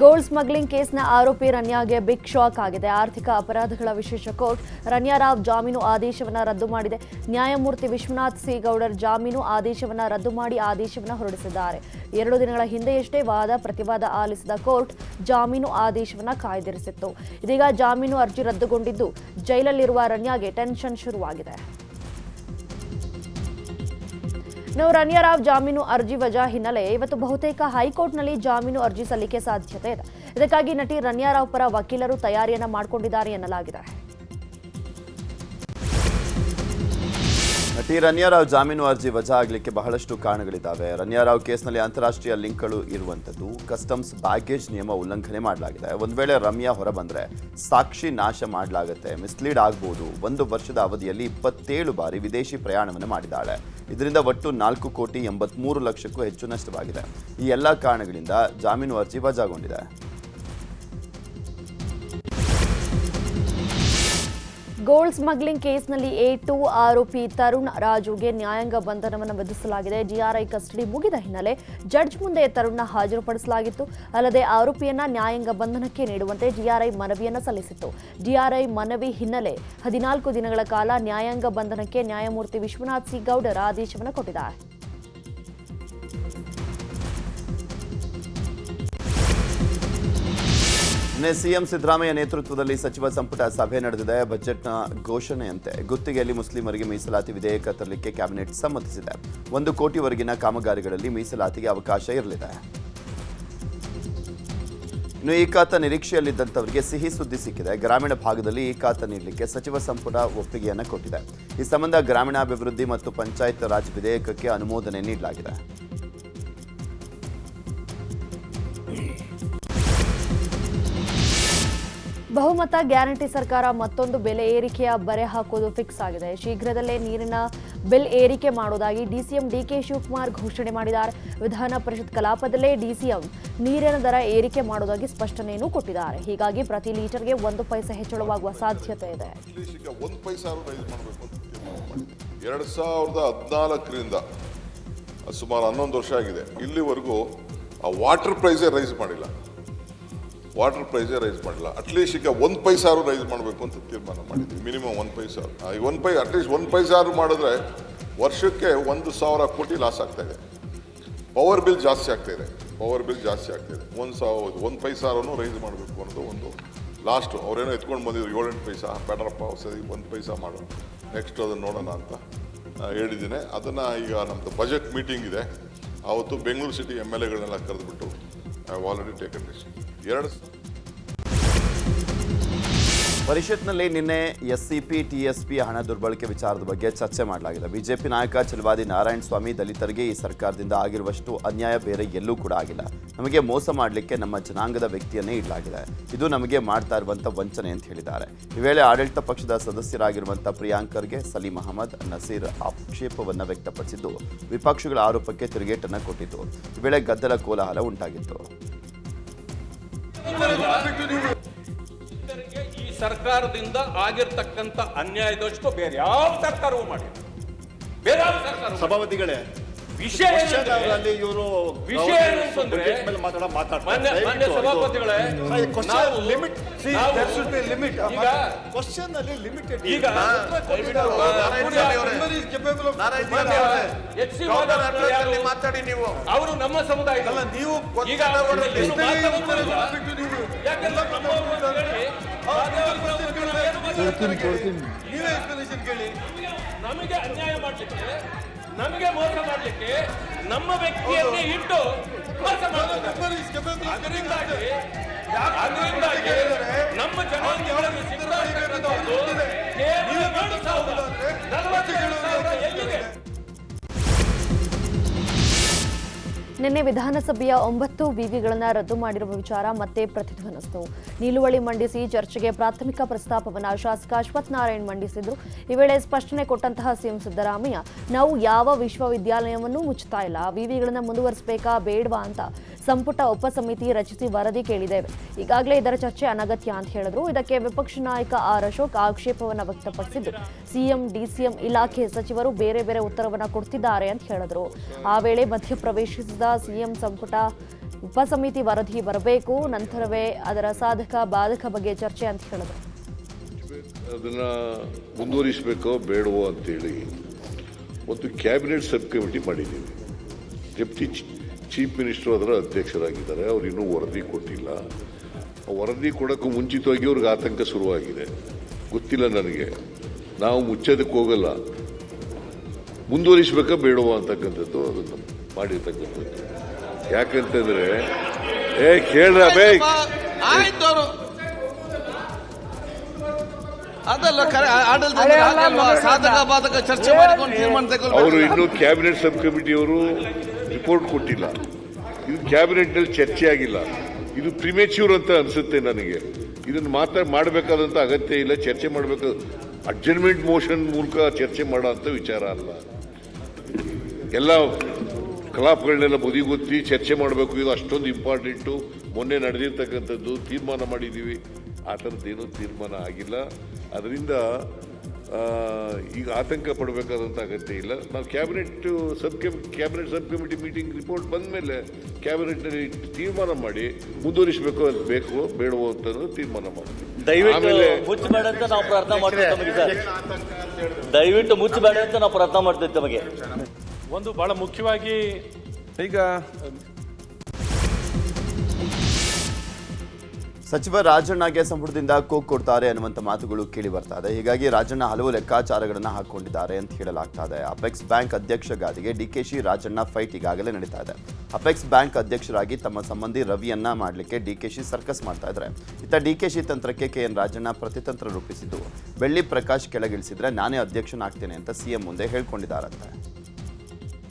Gold smuggling ಕೇಸ್ನ ಆರೋಪಿ ರನ್ಯಾಗೆ big shock ಆಗಿದೆ. ಆರ್ಥಿಕ ಅಪರಾಧಗಳ ವಿಶೇಷ ಕೋರ್ಟ್ ರನ್ಯಾರಾವ್ ಜಾಮೀನು ಆದೇಶವನ್ನು ರದ್ದು ಮಾಡಿದೆ. ನ್ಯಾಯಮೂರ್ತಿ ವಿಶ್ವನಾಥ್ ಸಿ ಗೌಡರ್ ಜಾಮೀನು ಆದೇಶವನ್ನು ರದ್ದು ಮಾಡಿ ಆದೇಶವನ್ನು ಹೊರಡಿಸಿದ್ದಾರೆ. ಎರಡು ದಿನಗಳ ಹಿಂದೆಯಷ್ಟೇ ವಾದ ಪ್ರತಿವಾದ ಆಲಿಸಿದ ಕೋರ್ಟ್ ಜಾಮೀನು ಆದೇಶವನ್ನು ಕಾಯ್ದಿರಿಸಿತ್ತು. ಇದೀಗ ಜಾಮೀನು ಅರ್ಜಿ ರದ್ದುಗೊಂಡಿದ್ದು ಜೈಲಲ್ಲಿರುವ ರನ್ಯಾಗೆ ಟೆನ್ಷನ್ ಶುರುವಾಗಿದೆ. ಇನ್ನು ರನ್ಯಾರಾವ್ ಜಾಮೀನು ಅರ್ಜಿ ವಜಾ ಹಿನ್ನೆಲೆ ಇವತ್ತು ಬಹುತೇಕ ಹೈಕೋರ್ಟ್ನಲ್ಲಿ ಜಾಮೀನು ಅರ್ಜಿ ಸಲ್ಲಿಕೆ ಸಾಧ್ಯತೆ ಇದೆ. ಇದಕ್ಕಾಗಿ ನಟಿ ರನ್ಯಾರಾವ್ ಪರ ವಕೀಲರು ತಯಾರಿಯನ್ನ ಮಾಡಿಕೊಂಡಿದ್ದಾರೆ ಎನ್ನಲಾಗಿದೆ. ನಟಿ ರನ್ಯಾರಾವ್ ಜಾಮೀನು ಅರ್ಜಿ ವಜಾ ಆಗಲಿಕ್ಕೆ ಬಹಳಷ್ಟು ಕಾರಣಗಳಿದ್ದಾವೆ. ರನ್ಯಾರಾವ್ ಕೇಸ್ನಲ್ಲಿ ಅಂತಾರಾಷ್ಟ್ರೀಯ ಲಿಂಕ್ಗಳು ಇರುವಂಥದ್ದು. ಕಸ್ಟಮ್ಸ್ ಬ್ಯಾಗೇಜ್ ನಿಯಮ ಉಲ್ಲಂಘನೆ ಮಾಡಲಾಗಿದೆ. ಒಂದು ವೇಳೆ ರಮ್ಯಾ ಹೊರ ಬಂದರೆ ಸಾಕ್ಷಿ ನಾಶ ಮಾಡಲಾಗುತ್ತೆ. ಮಿಸ್ಲೀಡ್ ಆಗ್ಬೋದು. ಒಂದು ವರ್ಷದ ಅವಧಿಯಲ್ಲಿ ಇಪ್ಪತ್ತೇಳು ಬಾರಿ ವಿದೇಶಿ ಪ್ರಯಾಣವನ್ನು ಮಾಡಿದ್ದಾಳೆ. ಇದರಿಂದ ಒಟ್ಟು ನಾಲ್ಕು ಕೋಟಿ ಎಂಬತ್ಮೂರು ಲಕ್ಷಕ್ಕೂ ಹೆಚ್ಚು ನಷ್ಟವಾಗಿದೆ. ಈ ಎಲ್ಲ ಕಾರಣಗಳಿಂದ ಜಾಮೀನು ಅರ್ಜಿ ವಜಾಗೊಂಡಿದೆ. ಗೋಲ್ಡ್ ಸ್ಮಗ್ಲಿಂಗ್ ಕೇಸ್ನಲ್ಲಿ ಎ ಟು ಆರೋಪಿ ತರುಣ್ ರಾಜುಗೆ ನ್ಯಾಯಾಂಗ ಬಂಧನವನ್ನು ವಿಧಿಸಲಾಗಿದೆ. ಡಿಆರ್ಐ ಕಸ್ಟಡಿ ಮುಗಿದ ಹಿನ್ನೆಲೆ ಜಡ್ಜ್ ಮುಂದೆ ತರುಣ್ನ ಹಾಜರುಪಡಿಸಲಾಗಿತ್ತು. ಅಲ್ಲದೆ ಆರೋಪಿಯನ್ನ ನ್ಯಾಯಾಂಗ ಬಂಧನಕ್ಕೆ ನೀಡುವಂತೆ ಡಿಆರ್ಐ ಮನವಿಯನ್ನು ಸಲ್ಲಿಸಿತ್ತು. ಡಿಆರ್ಐ ಮನವಿ ಹಿನ್ನೆಲೆ ಹದಿನಾಲ್ಕು ದಿನಗಳ ಕಾಲ ನ್ಯಾಯಾಂಗ ಬಂಧನಕ್ಕೆ ನ್ಯಾಯಮೂರ್ತಿ ವಿಶ್ವನಾಥ್ ಸಿ ಗೌಡರ ಆದೇಶವನ್ನು ಕೊಟ್ಟಿದ್ದಾರೆ. ನಿನ್ನೆ ಸಿಎಂ ಸಿದ್ದರಾಮಯ್ಯ ನೇತೃತ್ವದಲ್ಲಿ ಸಚಿವ ಸಂಪುಟ ಸಭೆ ನಡೆದಿದೆ. ಬಜೆಟ್ನ ಘೋಷಣೆಯಂತೆ ಗುತ್ತಿಗೆಯಲ್ಲಿ ಮುಸ್ಲಿಮರಿಗೆ ಮೀಸಲಾತಿ ವಿಧೇಯಕ ತರಲಿಕ್ಕೆ ಕ್ಯಾಬಿನೆಟ್ ಸಮ್ಮತಿಸಿದೆ. ಒಂದು ಕೋಟಿವರೆಗಿನ ಕಾಮಗಾರಿಗಳಲ್ಲಿ ಮೀಸಲಾತಿಗೆ ಅವಕಾಶ ಇರಲಿದೆ. ಇನ್ನು ಈ ನಿರೀಕ್ಷೆಯಲ್ಲಿದ್ದಂಥವರಿಗೆ ಸಿಹಿ ಸುದ್ದಿ ಸಿಕ್ಕಿದೆ. ಗ್ರಾಮೀಣ ಭಾಗದಲ್ಲಿ ಈ ಖಾತ ನೀಡಲಿಕ್ಕೆ ಸಚಿವ ಸಂಪುಟ ಒಪ್ಪಿಗೆಯನ್ನು ಕೊಟ್ಟಿದೆ. ಈ ಸಂಬಂಧ ಗ್ರಾಮೀಣಾಭಿವೃದ್ಧಿ ಮತ್ತು ಪಂಚಾಯತ್ ರಾಜ್ ವಿಧೇಯಕಕ್ಕೆ ಅನುಮೋದನೆ ನೀಡಲಾಗಿದೆ. ಬಹುಮತ ಗ್ಯಾರಂಟಿ ಸರ್ಕಾರ ಮತ್ತೊಂದು ಬೆಲೆ ಏರಿಕೆಯ ಬರೆ ಹಾಕೋದು ಫಿಕ್ಸ್ ಆಗಿದೆ. ಶೀಘ್ರದಲ್ಲೇ ನೀರಿನ ಬಿಲ್ ಏರಿಕೆ ಮಾಡುವುದಾಗಿ ಡಿಸಿಎಂ ಡಿಕೆ ಶಿವಕುಮಾರ್ ಘೋಷಣೆ ಮಾಡಿದ್ದಾರೆ. ವಿಧಾನ ಪರಿಷತ್ ಕಲಾಪದಲ್ಲೇ ಡಿಸಿಎಂ ನೀರಿನ ದರ ಏರಿಕೆ ಮಾಡುವುದಾಗಿ ಸ್ಪಷ್ಟನೆಯನ್ನು ಕೊಟ್ಟಿದ್ದಾರೆ. ಹೀಗಾಗಿ ಪ್ರತಿ ಲೀಟರ್ಗೆ ಒಂದು ಪೈಸೆ ಹೆಚ್ಚಳವಾಗುವ ಸಾಧ್ಯತೆ ಇದೆ. ಎರಡು ಸಾವಿರದ ಹದಿನಾಲ್ಕರಿಂದ ಸುಮಾರು ಹನ್ನೊಂದು ವರ್ಷ ಆಗಿದೆ. ಇಲ್ಲಿವರೆಗೂ ಆ ವಾಟರ್ ಪ್ರೈಸೇ ರೈಸ್ ಮಾಡಿಲ್ಲ. ವಾಟರ್ ಪ್ರೈಸೇ ರೈಸ್ ಮಾಡಲ್ಲ ಅಟ್ಲೀಸ್ಟ್ ಈಗ ಒಂದು ಪೈಸಾರು ರೈಸ್ ಮಾಡಬೇಕು ಅಂತ ತೀರ್ಮಾನ ಮಾಡಿದ್ವಿ. ಮಿನಿಮಮ್ ಒಂದು ಪೈಸಾರು. ಈಗ ಒಂದು ಪೈ ಅಟ್ಲೀಸ್ಟ್ ಒಂದು ಪೈಸಾರು ಮಾಡಿದ್ರೆ ವರ್ಷಕ್ಕೆ ಒಂದು ಸಾವಿರ ಕೋಟಿ ಲಾಸ್ ಆಗ್ತಾಯಿದೆ ಪವರ್ ಬಿಲ್ ಜಾಸ್ತಿ ಆಗ್ತಾಯಿದೆ ಪವರ್ ಬಿಲ್ ಜಾಸ್ತಿ ಆಗ್ತಾಯಿದೆ ಒಂದು ಸಾವಿರ ಒಂದು ಪೈಸಾರನ್ನು ರೈಸ್ ಮಾಡಬೇಕು ಅನ್ನೋದು ಒಂದು ಲಾಸ್ಟು ಅವರೇನೋ ಎತ್ಕೊಂಡು ಬಂದಿದ್ರು, ಏಳೆಂಟು ಪೈಸಾ ಬೇಡರಪ್ಪ ಸರಿ ಒಂದು ಪೈಸಾ ಮಾಡೋಣ ನೆಕ್ಸ್ಟ್ ಅದನ್ನು ನೋಡೋಣ ಅಂತ ಹೇಳಿದ್ದೀನಿ. ಅದನ್ನು ಈಗ ನಮ್ಮದು ಬಜೆಟ್ ಮೀಟಿಂಗ್ ಇದೆ. ಆವತ್ತು ಬೆಂಗಳೂರು ಸಿಟಿ ಎಂ ಎಲ್ ಎಗಳನ್ನೆಲ್ಲ ಕರೆದುಬಿಟ್ಟು ಐ ಆಲ್ರೆಡಿ ಟೇಕನ್ ಡಿಸಿಷನ್ ಎರಡು. ಪರಿಷತ್ನಲ್ಲಿ ನಿನ್ನೆ ಎಸ್ಸಿಪಿ, ಟಿಎಸ್ಪಿ ಹಣ ದುರ್ಬಳಕೆ ವಿಚಾರದ ಬಗ್ಗೆ ಚರ್ಚೆ ಮಾಡಲಾಗಿದೆ. ಬಿಜೆಪಿ ನಾಯಕ ಛಲವಾದಿ ನಾರಾಯಣ ಸ್ವಾಮಿ ದಲಿತರಿಗೆ ಈ ಸರ್ಕಾರದಿಂದ ಆಗಿರುವಷ್ಟು ಅನ್ಯಾಯ ಬೇರೆ ಎಲ್ಲೂ ಕೂಡ ಆಗಿಲ್ಲ. ನಮಗೆ ಮೋಸ ಮಾಡಲಿಕ್ಕೆ ನಮ್ಮ ಜನಾಂಗದ ವ್ಯಕ್ತಿಯನ್ನೇ ಇಡಲಾಗಿದೆ. ಇದು ನಮಗೆ ಮಾಡ್ತಾ ಇರುವಂಥ ವಂಚನೆ ಅಂತ ಹೇಳಿದ್ದಾರೆ. ಈ ವೇಳೆ ಆಡಳಿತ ಪಕ್ಷದ ಸದಸ್ಯರಾಗಿರುವಂಥ ಪ್ರಿಯಾಂಕರ್ಗೆ ಸಲೀಂ ಅಹಮದ್, ನಸೀರ್ ಆಕ್ಷೇಪವನ್ನು ವ್ಯಕ್ತಪಡಿಸಿದ್ದು ವಿಪಕ್ಷಗಳ ಆರೋಪಕ್ಕೆ ತಿರುಗೇಟನ್ನು ಕೊಟ್ಟಿದ್ದು. ಈ ವೇಳೆ ಗದ್ದಲ ಕೋಲಾಹಲ ಉಂಟಾಗಿತ್ತು. ಈ ಸರ್ಕಾರದಿಂದ ಆಗಿರ್ತಕ್ಕಂಥ ಅನ್ಯಾಯದಷ್ಟು ಬೇರೆ ಯಾವ ಸರ್ಕಾರವೂ ಮಾಡಿಲ್ಲ. ಬೇರೆ ಯಾವ ಸರ್ಕಾರ ಸಭಾಪತಿಗಳೇ ವಿಷಯ ಅಲ್ಲಿ ಇವರು ವಿಷಯ ಏನಂತಂದ್ರೆ ಮೇಲೆ ಮಾತಾಡ ಮಾನ್ಯ ಮಾನ್ಯ ಸಭಾಪತಿಗಳೇ ನಾವು ಲಿಮಿಟ್ ಲಿಮಿಟ್ ಈಗ ಕ್ವಶನ್ ಅಲ್ಲಿ ಲಿಮಿಟೆಡ್ ಈಗ ಎಚ್ ಸಿ ಮಾತಾಡಿ ನೀವು. ಅವರು ನಮ್ಮ ಸಮುದಾಯ ಅಲ್ಲ ನೀವು ಈಗ ಯಾಕಂದ್ರೆ ಮಾತಾಡ್ತಾರೆ? ನಮಗೆ ಅನ್ಯಾಯ ಮಾಡ್ಲಿಕ್ಕೆ ನಮಗೆ ಮೋಸ ಮಾಡಲಿಕ್ಕೆ ನಮ್ಮ ವ್ಯಕ್ತಿಯನ್ನೇ ಇಟ್ಟು ಮೋಸ ಅದರಿಂದಾಗಿ ನಮ್ಮ ಜನಾಂಗಗಳಲ್ಲಿ ನಿನ್ನೆ ವಿಧಾನಸಭೆಯ ಒಂಬತ್ತು ವಿವಿಗಳನ್ನು ರದ್ದು ಮಾಡಿರುವ ವಿಚಾರ ಮತ್ತೆ ಪ್ರತಿಧ್ವನಿಸಿತು. ನಿಲುವಳಿ ಮಂಡಿಸಿ ಚರ್ಚೆಗೆ ಪ್ರಾಥಮಿಕ ಪ್ರಸ್ತಾಪವನ್ನು ಶಾಸಕ ಅಶ್ವಥ್ ನಾರಾಯಣ್ ಮಂಡಿಸಿದ್ರು. ಈ ವೇಳೆ ಸ್ಪಷ್ಟನೆ ಕೊಟ್ಟಂತಹ ಸಿಎಂ ಸಿದ್ದರಾಮಯ್ಯ, ನಾವು ಯಾವ ವಿಶ್ವವಿದ್ಯಾಲಯವನ್ನು ಮುಚ್ಚುತ್ತಾ ಇಲ್ಲ ವಿವಿಗಳನ್ನು ಮುಂದುವರಿಸಬೇಕಾ ಬೇಡವಾ ಅಂತ ಸಂಪುಟ ಉಪಸಮಿತಿ ರಚಿಸಿ ವರದಿ ಕೇಳಿದ್ದೇವೆ ಈಗಾಗಲೇ ಇದರ ಚರ್ಚೆ ಅನಗತ್ಯ ಅಂತ ಹೇಳಿದ್ರು. ಇದಕ್ಕೆ ವಿಪಕ್ಷ ನಾಯಕ ಆರ್ ಅಶೋಕ್ ಆಕ್ಷೇಪವನ್ನು ವ್ಯಕ್ತಪಡಿಸಿದ್ದು. ಸಿಎಂ, ಡಿಸಿಎಂ ಇಲಾಖೆ ಸಚಿವರು ಬೇರೆ ಬೇರೆ ಉತ್ತರವನ್ನು ಕೊಡ್ತಿದ್ದಾರೆ ಅಂತ ಹೇಳಿದ್ರು. ಆ ವೇಳೆ ಮಧ್ಯಪ್ರವೇಶಿಸಿದ ಸಿಎಂ ಸಂಪುಟ ಉಪಸಮಿತಿ ವರದಿ ಬರಬೇಕು, ನಂತರವೇ ಅದರ ಸಾಧಕ ಬಾಧಕ ಬಗ್ಗೆ ಚರ್ಚೆ ಅಂತ ಹೇಳಿದ್ರು. ಅದನ್ನ ಮುಂದುವರಿಸಬೇಕೋ ಬೇಡವೋ ಅಂತೇಳಿ, ಒಂದು ಕ್ಯಾಬಿನೆಟ್ ಸಬ್ ಕಮಿಟಿ ಮಾಡಿದ್ದೀವಿ. ಡೆಪ್ಟಿ ಚೀಫ್ ಮಿನಿಸ್ಟರ್ ಅದರ ಅಧ್ಯಕ್ಷರಾಗಿದ್ದಾರೆ. ಅವ್ರು ಇನ್ನೂ ವರದಿ ಕೊಟ್ಟಿಲ್ಲ. ವರದಿ ಕೊಡೋಕ್ಕೂ ಮುಂಚಿತವಾಗಿ ಅವ್ರಿಗೆ ಆತಂಕ ಶುರುವಾಗಿದೆ. ಗೊತ್ತಿಲ್ಲ ನನಗೆ. ನಾವು ಮುಚ್ಚೋದಕ್ಕೆ ಹೋಗಲ್ಲ. ಮುಂದುವರಿಸಬೇಕಾ ಬೇಡುವ ಅಂತಕ್ಕಂಥದ್ದು ಅದನ್ನು ಮಾಡಿರ್ತಕ್ಕಂಥದ್ದು. ಯಾಕಂತಂದ್ರೆ ಏ ಕೇಳ್ರ ಬೇ. ಅವರು ಇನ್ನೂ ಕ್ಯಾಬಿನೆಟ್ ಸಬ್ ಕಮಿಟಿಯವರು ರಿಪೋರ್ಟ್ ಕೊಟ್ಟಿಲ್ಲ. ಇದು ಕ್ಯಾಬಿನೆಟ್ನಲ್ಲಿ ಚರ್ಚೆ ಆಗಿಲ್ಲ ಇದು ಪ್ರಿಮೇಚ್ಯೂರ್ ಅಂತ ಅನಿಸುತ್ತೆ ನನಗೆ. ಇದನ್ನು ಮಾತ್ರ ಮಾಡಬೇಕಾದಂತ ಅಗತ್ಯ ಇಲ್ಲ, ಚರ್ಚೆ ಮಾಡಬೇಕು. ಅಡ್ಜರ್ಮೆಂಟ್ ಮೋಷನ್ ಮೂಲಕ ಚರ್ಚೆ ಮಾಡೋ ಅಂತ ವಿಚಾರ ಅಲ್ಲ. ಎಲ್ಲ ಕಲಾಪಗಳನ್ನೆಲ್ಲ ಬದಿಗೊತ್ತಿ ಚರ್ಚೆ ಮಾಡಬೇಕು. ಇದು ಅಷ್ಟೊಂದು ಇಂಪಾರ್ಟೆಂಟು ಮೊನ್ನೆ ನಡೆದಿರ್ತಕ್ಕಂಥದ್ದು ತೀರ್ಮಾನ ಮಾಡಿದ್ದೀವಿ. ಆ ಥರದ್ದೇನೂ ತೀರ್ಮಾನ ಆಗಿಲ್ಲ. ಅದರಿಂದ ಈಗ ಆತಂಕ ಪಡಬೇಕಾದಂಥ ಅಗತ್ಯ ಇಲ್ಲ. ನಾವು cabinet sub cabinet sub committee meeting report ಬಂದ ಮೇಲೆ ಕ್ಯಾಬಿನೆಟ್ನಲ್ಲಿ ತೀರ್ಮಾನ ಮಾಡಿ ಮುಂದುವರಿಸಬೇಕು ಅಂತ ಬೇಕು ಬೇಡವೋ ಅಂತ ತೀರ್ಮಾನ ಮಾಡ್ತೀವಿ ಮುಚ್ಚಬೇಡ ಅಂತ ನಾವು ಪ್ರಾರ್ಥನೆ ಮಾಡ್ತೀವಿ ದಯವಿಟ್ಟು ಮುಚ್ಚಬೇಡ ಅಂತ ನಾವು ಪ್ರಾರ್ಥನೆ ಮಾಡ್ತೀವಿ ತಮಗೆ. ಒಂದು ಬಹಳ ಮುಖ್ಯವಾಗಿ ಈಗ ಸಚಿವ ರಾಜಣ್ಣಗೆ ಸಂಪುಟದಿಂದ ಕೋಕ್ ಕೊಡ್ತಾರೆ ಅನ್ನುವಂಥ ಮಾತುಗಳು ಕೇಳಿ ಬರ್ತಾ ಇದೆ. ಹೀಗಾಗಿ ರಾಜಣ್ಣ ಹಲವು ಲೆಕ್ಕಾಚಾರಗಳನ್ನು ಹಾಕೊಂಡಿದ್ದಾರೆ ಅಂತ ಹೇಳಲಾಗ್ತಾ ಇದೆ. ಅಪೆಕ್ಸ್ ಬ್ಯಾಂಕ್ ಅಧ್ಯಕ್ಷ ಗಾದಿಗೆ ಡಿಕೆಶಿ ರಾಜಣ್ಣ ಫೈಟ್ ಈಗಾಗಲೇ ನಡೀತಾ ಇದೆ. ಅಪೆಕ್ಸ್ ಬ್ಯಾಂಕ್ ಅಧ್ಯಕ್ಷರಾಗಿ ತಮ್ಮ ಸಂಬಂಧಿ ರವಿಯನ್ನ ಮಾಡಲಿಕ್ಕೆ ಡಿಕೆಶಿ ಸರ್ಕಸ್ ಮಾಡ್ತಾ ಇದ್ದಾರೆ ಇತ್ತ ಡಿಕೆಶಿ ತಂತ್ರಕ್ಕೆ ಕೆ ಎನ್ ರಾಜಣ್ಣ ಪ್ರತಿತಂತ್ರ ರೂಪಿಸಿದ್ದು. ಬೆಳ್ಳಿ ಪ್ರಕಾಶ್ ಕೆಳಗಿಳಿಸಿದ್ರೆ ನಾನೇ ಅಧ್ಯಕ್ಷನಾಗ್ತೇನೆ ಅಂತ ಸಿಎಂ ಮುಂದೆ ಹೇಳ್ಕೊಂಡಿದ್ದಾರಂತೆ.